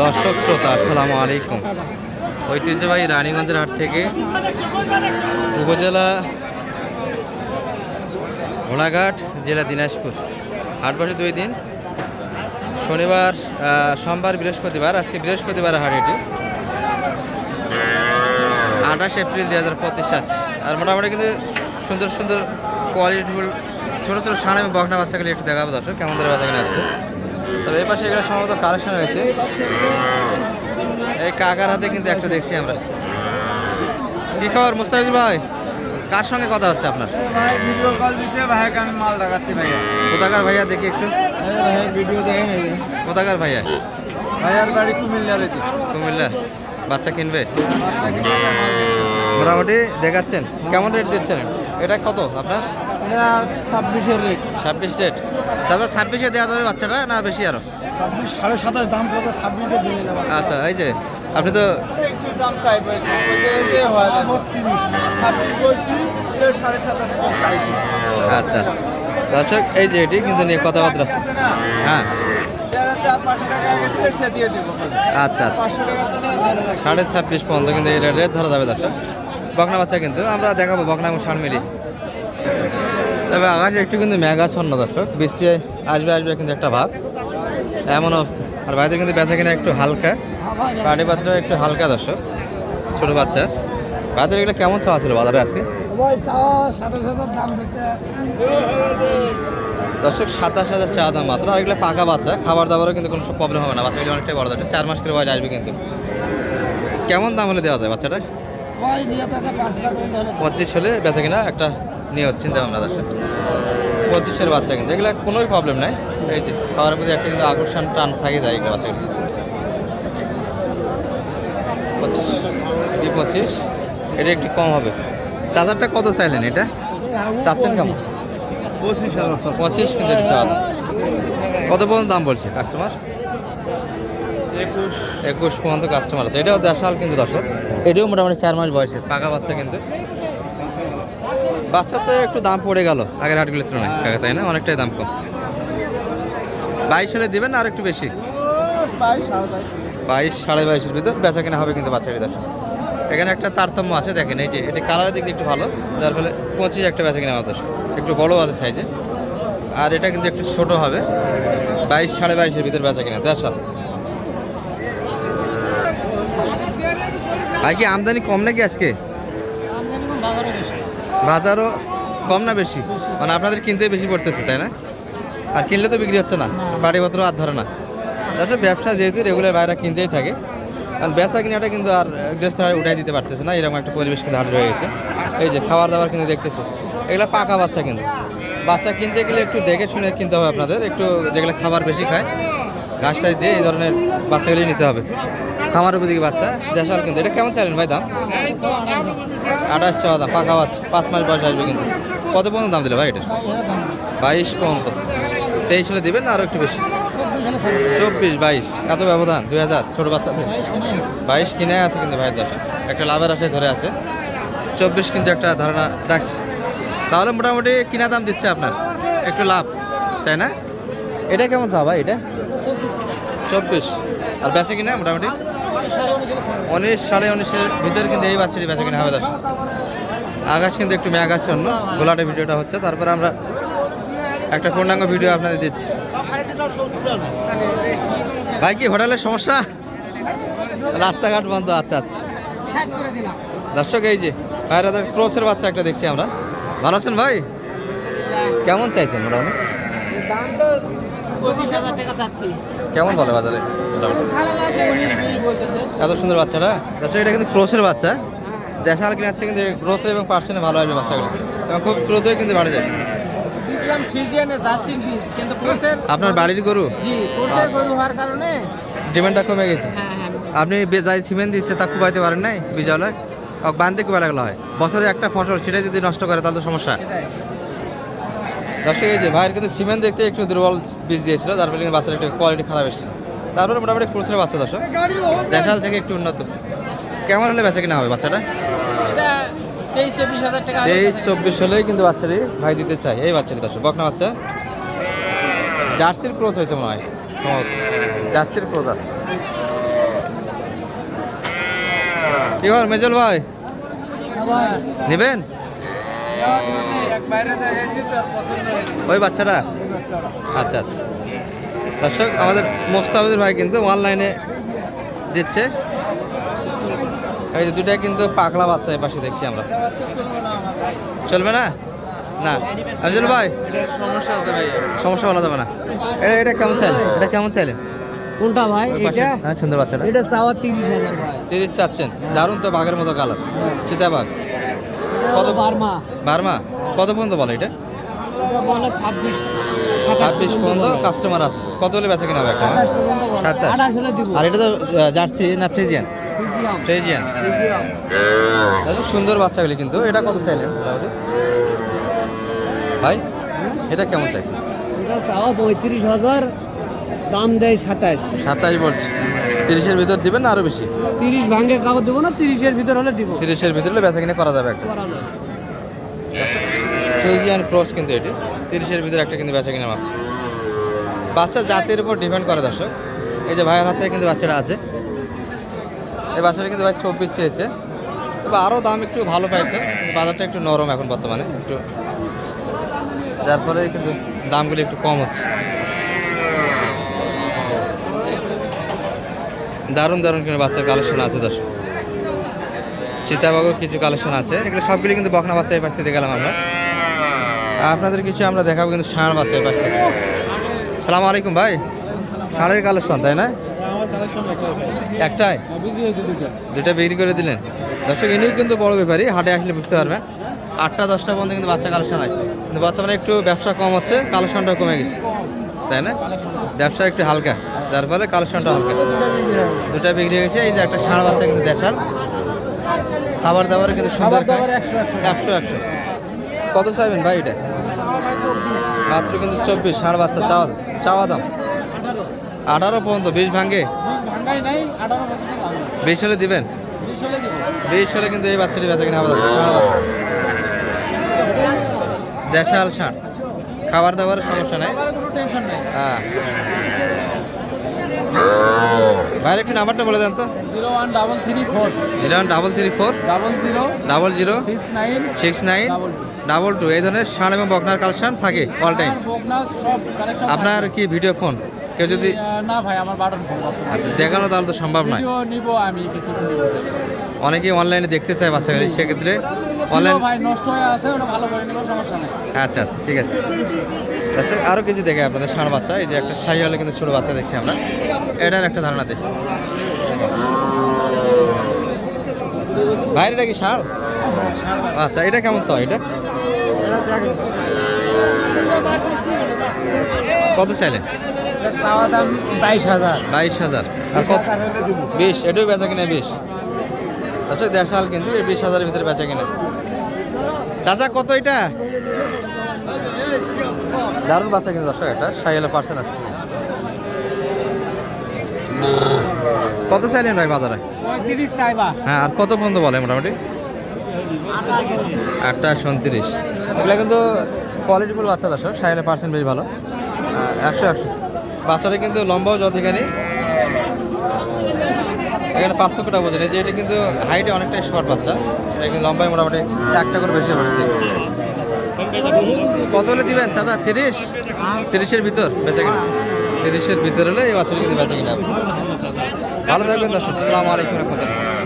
দর্শক শ্রোতা, আসসালামু আলাইকুম। ঐতিহ্যবাহী রানীগঞ্জের হাট থেকে উপজেলা ঘোড়াঘাট জেলা দিনাজপুর। হাট বসে দুই দিন। শনিবার সোমবার, বৃহস্পতিবার। আজকে বৃহস্পতিবার হাট এটি। আঠাশ এপ্রিল দুই হাজার পঁচিশ আর মোটামুটি কিন্তু সুন্দর সুন্দর কোয়ালিটিফুল ছোটো ছোটো সামনে বকনা বাচ্চাগুলি একটু দেখাবো দর্শক, কেমন ধরে বাচ্চা কিনে যাচ্ছে তবে এই পাশে এগুলো সম্ভবত কালেকশন হয়েছে এই কাকার হাতে কিন্তু একটা দেখছি আমরা। কি খবর মুস্তাফিজ ভাই? কার সঙ্গে কথা হচ্ছে আপনার? ভাই ভিডিও কল দিছে ভাইকে আমি মাল দেখাচ্ছি ভাইয়া। কোথাকার ভাইয়া দেখি একটু। ভাই ভিডিও দেখেন এই যে। কোথাকার ভাইয়া? ভাইয়ার বাড়ি কুমিল্লা রয়েছে। কুমিল্লা। বাচ্চা কিনবে। মোটামুটি দেখাচ্ছেন। কেমন রেট দিচ্ছেন? এটা কত আপনার? ছাব্বিশের রেট ছাব্বিশ রেট দাদা ছাব্বিশে দেওয়া যাবে বাচ্চাটা না বেশি আরও? ছাব্বিশ সাড়ে সাতাশ দাম পড়ছে ছাব্বিশে দিয়ে দেবো আচ্ছা এই যে আপনি তো একটু দাম চাইব একটু ওইতে ওইতে হয়। বত্রিশ। বলছি সাড়ে সাতাশ আচ্ছা আচ্ছা। দর্শক এই যে এটি কিন্তু নিয়ে কথাবার্তা আছে। হ্যাঁ আচ্ছা আচ্ছা। সাড়ে ছাব্বিশ পর্যন্ত কিন্তু এই রেট ধরা যাবে দর্শক। বকনা বাচ্চা কিন্তু আমরা দেখাবো বকনা এবং ষাঁড় মিলি তবে আকাশে একটু কিন্তু মেঘাচ্ছন্ন দর্শক। বৃষ্টি আসবে আসবে কিন্তু একটা ভাব এমন অবস্থা। আর বাইরে কিন্তু বেচা কিনা একটু হালকা। পাটি পাত্র একটু হালকা দর্শক। ছোটো বাচ্চার বাজারে এগুলো কেমন চাওয়া ছিল বাজারে আজকে? দর্শক সাতাশ হাজার চা দাম মাত্র। আর এগুলো পাকা বাচ্চা। খাবার দাবারও কিন্তু কোনো প্রবলেম হবে না। বাচ্চাগুলি অনেকটাই বড় যাচ্ছে চার মাস করে বয়স আসবে কিন্তু। কেমন দাম হলে দেওয়া যায় বাচ্চাটা? পঁচিশ হলে বেচা কিনা একটা নিয়ে হচ্ছে চিন্তা ভাবনা দর্শক। পঁচিশের বাচ্চা কিন্তু। এগুলো কোনোই প্রবলেম নাই। এই যে খাওয়ার প্রতি একটা কিন্তু আকর্ষণ টান থাকে যায় এগুলো বাচ্চাগুলো। পঁচিশ। এই পঁচিশ? এটা একটু কম হবে। চার্জারটা কত চাইলেন এটা? চাচ্ছেন কেমন? পঁচিশ হাজার পঁচিশ কিন্তু কত পর্যন্ত দাম বলছে কাস্টমার একুশ। একুশ পর্যন্ত কাস্টমার আছে। এটাও দেশাল কিন্তু দর্শক। এটাও মোটামুটি চার মাস বয়সের। পাকা বাচ্চা কিন্তু। বাচ্চা তো একটু দাম পড়ে গেল আগের হাটগুলোর তুলনায়। কাকা তাই না? অনেকটাই দাম কম। বাইশ হলে দেবেন আর একটু বেশি? বাইশ সাড়ে বাইশ। বাইশ সাড়ে বাইশের ভিতর বেচা কেনা হবে কিন্তু বাচ্চাটি দর্শক। এখানে একটা তারতম্য আছে দেখেন এই যে এটা কালারের দিক দিয়ে একটু ভালো যার ফলে পঁচিশ একটা বেচা কেনা আমাদের একটু বড় আছে সাইজে আর এটা কিন্তু একটু ছোট হবে। বাইশ সাড়ে বাইশের ভিতর বেচা কিনা দেড়শো। ভাই কি আমদানি কম নাকি আজকে? আমদানি কম বাজারও বেশি। বাজারও কম না বেশি? মানে আপনাদের কিনতে বেশি পড়তেছে তাই না? আর কিনলে তো বিক্রি হচ্ছে না। বাড়িপত্র আর ধরে না। আসলে ব্যবসা যেহেতু রেগুলার বাইরে কিনতেই থাকে কারণ বেচা কিনাটা কিন্তু আর গৃহস্থ উঠাই দিতে পারতেছে না এরকম একটা পরিবেশ কিন্তু হাট রয়ে গেছে। এই যে খাবার দাবার কিন্তু দেখতেছে। এগুলো পাকা বাচ্চা কিন্তু। বাচ্চা কিনতে গেলে একটু দেখে শুনে কিনতে হবে আপনাদের। একটু যেগুলো খাবার বেশি খায় ঘাস টাস দিয়ে এই ধরনের বাচ্চাগুলি নিতে হবে। খামার উপদিকে বাচ্চা দেশাল কিন্তু। এটা কেমন চাইলেন ভাই দাম? আঠাশ ছ দাম পাকা বাচ্চা, পাঁচ মাস বয়স আসবে কিন্তু। কত পর্যন্ত দাম দিলে ভাই এটা? বাইশ পর্যন্ত। তেইশ হলে দিবেন না আরও একটু বেশি? চব্বিশ, বাইশ। এত ব্যবধান, দুই হাজার, ছোটো বাচ্চাদের বাইশ কিনে আছে কিন্তু ভাইয়ের দশা। একটা লাভের আশায় ধরে আছে। চব্বিশ কিন্তু একটা ধারণা রাখছে। তাহলে মোটামুটি কিনা দাম দিচ্ছে আপনার? একটু লাভ চাই না? এটা কেমন চা ভাই এটা? চব্বিশ। আর বেচে কিনা মোটামুটি? উনিশ সাড়ে উনিশের ভিতরে কিন্তু এই বাচ্চাটি বেচে কিনা হবে দশ। আকাশ কিন্তু একটু মেঘ আসছে অন্য গোলাটে ভিডিওটা হচ্ছে। তারপরে আমরা একটা পূর্ণাঙ্গ ভিডিও আপনাদের দিচ্ছি। ভাই, কি হোটেলের সমস্যা? রাস্তাঘাট বন্ধ আচ্ছা আচ্ছা। দর্শক, এই যে ভাই ভাইরা ক্রোসের বাচ্চা একটা দেখছি আমরা। ভালো আছেন ভাই? কেমন চাইছেন মোটামুটি? কেমন বলে বাজারে? এত সুন্দর বাচ্চাটা? দর্শক এটা কিন্তু ক্রোসের বাচ্চা। দেশাল কিনে আসছে কিন্তু গ্রোথ এবং পার্সেন্টে ভালো আসবে বাচ্চাগুলো। এবং খুব দ্রুতই কিন্তু বাড়ে যায়। ইসলাম ফ্রিজিয়ানে জাস্টিন পিস কিন্তু কোর্সের আপনার বাড়ির গরু? জি কোর্সের গরু হওয়ার কারণে ডিমান্ডটা কমে গেছে। হ্যাঁ হ্যাঁ আপনি যাই সিমেন্ট দিচ্ছে তা কুবাইতে পারেন নাই বিজয় বানতে কুবা লাগল হয়। বছরে একটা ফসল সেটাই যদি নষ্ট করে তাহলে তো সমস্যা। দর্শক এই যে ভাইয়ের কিন্তু সিমেন্ট দেখতে একটু দুর্বল বীজ দিয়েছিল তার ফলে কিন্তু বাচ্চার একটু কোয়ালিটি খারাপ এসেছে তারপরে মোটামুটি ফুলসের বাচ্চা দর্শক। দেশাল থেকে একটু উন্নত। কেমন হলে বেচা কিনা হবে বাচ্চাটা? তেইশ চব্বিশ হলে কিন্তু বাচ্চাটি ভাই দিতে চাই এই বাচ্চাটি দর্শক বকনা বাচ্চা। জার্সির ক্রস হয়েছে মনে হয়। জার্সির ক্রোজ আছে। কি খবর মেজল ভাই? নেবেন? ওই বাচ্চাটা? আচ্ছা আচ্ছা। দর্শক আমাদের মোস্তাফিজুর ভাই কিন্তু অনলাইনে দিচ্ছে। এই যে দুটাই কিন্তু পাকলা বাচ্চা এই পাশে দেখছি আমরা। চলবে না? না। আরজুল ভাই? সমস্যা আছে ভাই সমস্যা বলা যাবে না। এটা এটা কেমন চাইলেন? এটা কেমন চাইলেন? কোনটা ভাই? এটা? হ্যাঁ সুন্দর বাচ্চাটা। এটা চাওয়া তিরিশ হাজার ভাই। তিরিশ চাচ্ছেন। দারুণ তো বাঘের মতো কালার চিতাবাঘ। কত বার্মা। বার্মা? কত পর্যন্ত বলে এটা? ছাব্বিশ পর্যন্ত কাস্টমার আছে। কত হলে বেচা কিনা হবে সাতাশ। দিব। আর এটা তো জার্সি না ফ্রিজিয়ান? ফ্রিজিয়ান সুন্দর বাচ্চাগুলি কিন্তু। এটা কত চাইলেন মোটামুটি ভাই এটা কেমন চাইছে এটা চাওয়া পঁয়ত্রিশ হাজার দাম দেয় সাতাশ। সাতাশ বলছি। তিরিশের ভিতর দিবেন না আরও বেশি? তিরিশ ভাঙ্গে কাগজ দেবো না তিরিশের ভিতর হলে দিব। তিরিশের ভিতরে হলে বেচা কিনা করা যাবে একটা। ফ্রিজিয়ান ক্রস কিন্তু এটি। তিরিশের ভিতরে একটা কিন্তু বেচা কিনা বাচ্চা জাতের উপর ডিপেন্ড করে দর্শক। এই যে ভাইয়ের হাতে কিন্তু বাচ্চাটা আছে। এই বাচ্চাটা কিন্তু ভাই চব্বিশ চেয়েছে। তবে আরও দাম একটু ভালো পাইতো। বাজারটা একটু নরম এখন বর্তমানে, একটু যার ফলে কিন্তু দামগুলো একটু কম হচ্ছে। দারুণ দারুণ কিন্তু বাচ্চার কালেকশন আছে দর্শক। সীতাবাগও কিছু কালেকশন আছে। এগুলো সবগুলি কিন্তু বকনা বাচ্চা এই পাশ থেকে গেলাম আমরা। আপনাদের কিছু আমরা দেখাবো কিন্তু ষাঁড় বাচ্চা এই পাশ থেকে। সালাম আলাইকুম ভাই। ষাঁড়ের কালেকশন তাই না? একটাই? বিক্রি দুটা বিক্রি করে দিলেন। দর্শক ইনিও কিন্তু বড় ব্যাপারই হাটে আসলে বুঝতে পারবেন। আটটা দশটা পর্যন্ত কিন্তু বাচ্চা কালেকশন হয়। কিন্তু বর্তমানে একটু ব্যবসা কম হচ্ছে কালেকশনটাও কমে গেছে। তাই না? ব্যবসা একটু হালকা যার ফলে কালেকশনটা হালকা। দুটা বিক্রি হয়ে গেছে এই যে একটা ষাঁড় বাচ্চা কিন্তু দেশাল। খাবার দাবার কিন্তু সুন্দর একশো একশো। একশো কত চাইবেন ভাই এটা? মাত্র কিন্তু চব্বিশ ষাঁড় বাচ্চা চাওয়া চাওয়া দাম। আঠারো। আঠারো পর্যন্ত বিশ ভাঙ্গে বিশ হলে দিবেন? বিশ হলে কিন্তু এই বাচ্চাটি বেচা কিনা আবার দেশাল ষাঁড় খাবার দাবারের সমস্যা নাই? হ্যাঁ। ভাইয়ের একটু নাম্বারটা বলে দেন তো। Zero one double three four. Zero double three four. Double zero. Double zero. Six nine. Six nine. Double two. এই ধরনের ষাঁড় এবং বকনার কালেকশন থাকে অল টাইম আপনার কি ভিডিও ফোন? কেউ যদি না ভাই আমার বাটন ফোন আচ্ছা দেখানো তাহলে তো সম্ভব নয়। নিব আমি কিছু অনেকেই অনলাইনে দেখতে চায় বাচ্চাগুলি সেক্ষেত্রে ছিল অনলাইন ভাই নষ্ট হয়ে আছে ওটা ভালো করে নিব সমস্যা নেই। আচ্ছা আচ্ছা ঠিক আছে। আচ্ছা আরও কিছু দেখে আপনাদের ষাঁড় বাচ্চা এই যে একটা শাহি হলে কিন্তু ছোটো বাচ্চা দেখছি আমরা। এটার একটা ধারণা দেখি ভাইয়ের এটা কি ষাঁড় আচ্ছা এটা কেমন চাও এটা? কত চাইলেন? চাওয়া দাম বাইশ হাজার। বাইশ হাজার। আর কত? বিশ। এটাও বেচা কিনা বিশ? আচ্ছা কিন্তু বিশ হাজারের ভিতরে বেচা কিনা। চাচা কত এটা? দারুণ বাচ্চা কিন্তু দর্শক সাইলে পার্সেন্ট আছে। কত চাইলেন ভাই বাজারে? হ্যাঁ আর কত পর্যন্ত বলে মোটামুটি? আটটা সন্ত্রিশ এগুলো কিন্তু কোয়ালিটিফুল বাচ্চা দর্শক। সাইলে পার্সেন্ট বেশ ভালো। একশো একশো। বাচ্চাটা কিন্তু লম্বাও যতখানি এখানে পার্থক্যটা বোঝেন যে এটা কিন্তু হাইটে অনেকটাই শর্ট বাচ্চা। এটা কিন্তু লম্বায় মোটামুটি একটা করে বেশি পড়েছে কত হলে দিবেন চাচা? তিরিশ? তিরিশের ভিতর বেচা কিনা? তিরিশের ভিতর হলে এই বাচ্চাটা কিন্তু বেচা হবে। ভালো থাকবেন দর্শক, সালামু আলাইকুম রহমতুল্লাহ।